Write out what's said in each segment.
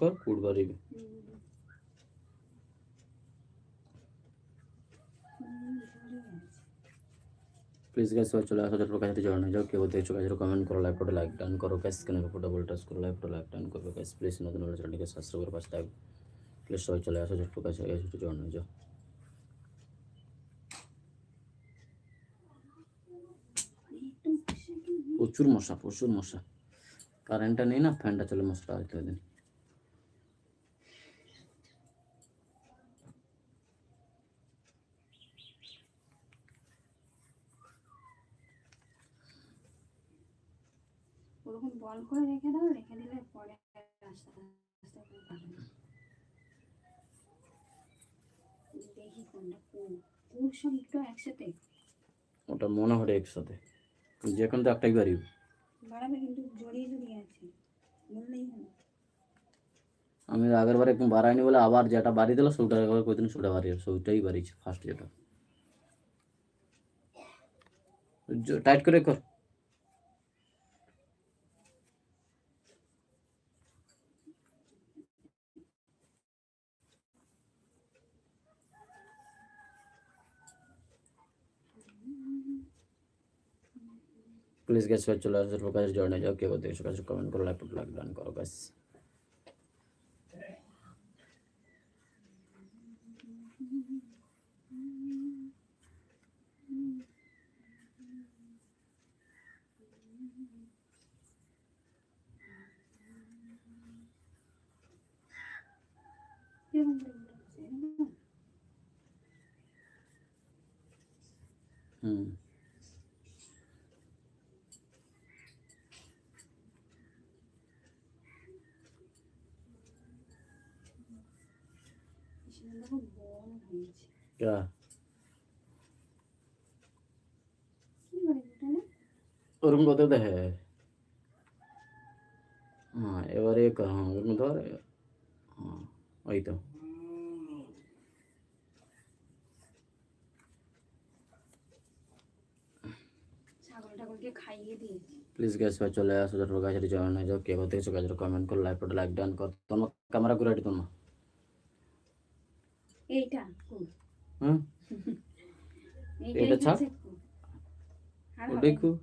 কর বাড়িবে please guys সবাই চলে আসো তারপর কাছে জয়েন হয়ে যাও, কেউ দেখছ কাছে কমেন্ট করো লাইভ ফটো লাইক ডান করো গাইস স্ক্রিনের উপর ডাবল টাচ করো লাইভ ফটো লাইক ডান করো গাইস প্লিজ নতুন হলে চ্যানেলটিকে সাবস্ক্রাইব করে, পাশে থাকবে প্লিজ সবাই চলে আসো ছোট্ট কাছে কাছে জয়েন হয়ে যাও। প্রচুর মশা প্রচুর মশা। কারেন্টটা নেই না ফ্যানটা চলে মশাটা দিন ওরকম বল করে রেখে দাও রেখে দিলে পরে আস্তে আস্তে করে কাটবে দেখি কোনটা কোন কোন সব একটু একসাথে? ওটা মনে হয় একসাথে। যে কোনো তো একটাই বাড়ি বাড়াবে কিন্তু জড়িয়ে জড়িয়ে আছে। বললেই আমি আগের বার একটু বাড়াইনি বলে আবার যেটা বাড়ি দিল সেটা একবার কইদিন সেটা বাড়ি সেটাই বাড়িছে ফার্স্ট যেটা। টাইট করে কর। প্লিজ গ্যাস চলে আসো কাছে জয়েন হয়ে যাও কেউ দেখছো কাছে কমেন্ট করো লাইক লাইক ডান করো গাইস এরকম করে क्या ওরম কথা দেখে হ্যাঁ এবারে হ্যাঁ ওরম ধর হ্যাঁ ওই তো প্লিজ গ্যাস ভাই চলে আসো গাছের জয়েন হয়ে যাও কে কোথায় গাছের কমেন্ট করো লাইভ লাইক ডান কর তোমার ক্যামেরা ঘুরে তোমার এইটা হ্যাঁ এইটাই এটা ছাড়। কুল।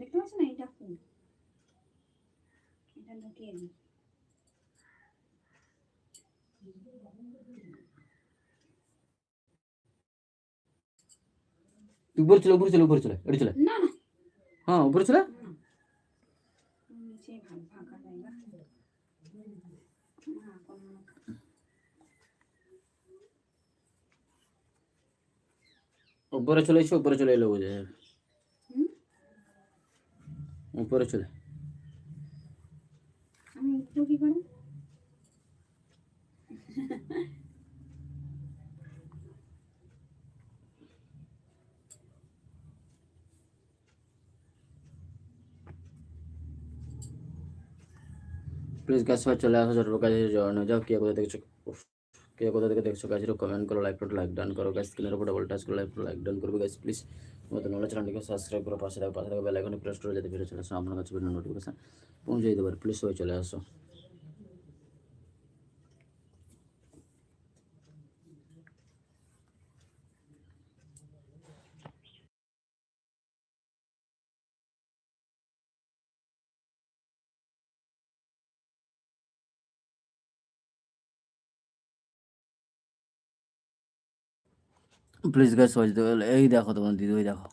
দেখতে পাচ্ছ না? এটা কুল। এটা ঢুকিয়ে দিই উপরে চলে উপরে চলে উপরে চলে এটি চলে। না। হ্যাঁ উপরে চলে? না। নিচে ভাগ ফাঁকা জায়গা না কোনো উপরে চলে এসো উপরে চলে এলো বুঝে যাবে। হুম? উপরে চলে আমি উঠবো কি করে প্লিজ গ্যাস ভাই চলে আসো তারপর কাছে জয়েন হয়ে যাও কে কোথায় দেখছো উফ, কে কোথা থেকে দেখছো কাছে কমেন্ট করো লাইক ফটো লাইক ডান করো গাইস স্ক্রিনের উপর ডাবল টাচ করো লাইক ফটো লাইক ডান করবে গাইস প্লিজ নতুন হলে চ্যানেলটিকে সাবস্ক্রাইব করো পাশে থাকো পাশে থাকো বেল আইকনে প্রেস করে যাতে ভিডিও চলে আসো আপনার কাছে ভিডিও নোটিফিকেশন পৌঁছে দিতে পারে প্লিজ সবাই চলে আসো প্লিজ গাইস যেতে পারলে এই দেখো তোমার দিদি ওই দেখো।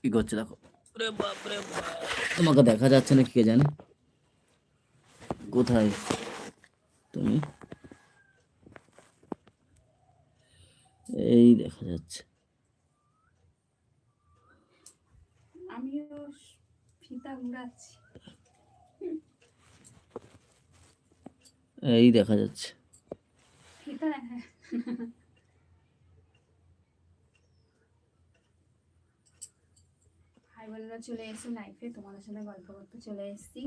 কি করছে দেখো। ওরে বাপ রে বাপ। তোমাকে দেখা যাচ্ছে না কে জানে? কোথায় তুমি? এই দেখা যাচ্ছে। আমিও ফিতা ঘুরাচ্ছি। এই দেখা যাচ্ছে। ফিতা দেখা বোনেরা চলে এসে লাইফে তোমাদের সাথে গল্প করতে চলে এসেছি।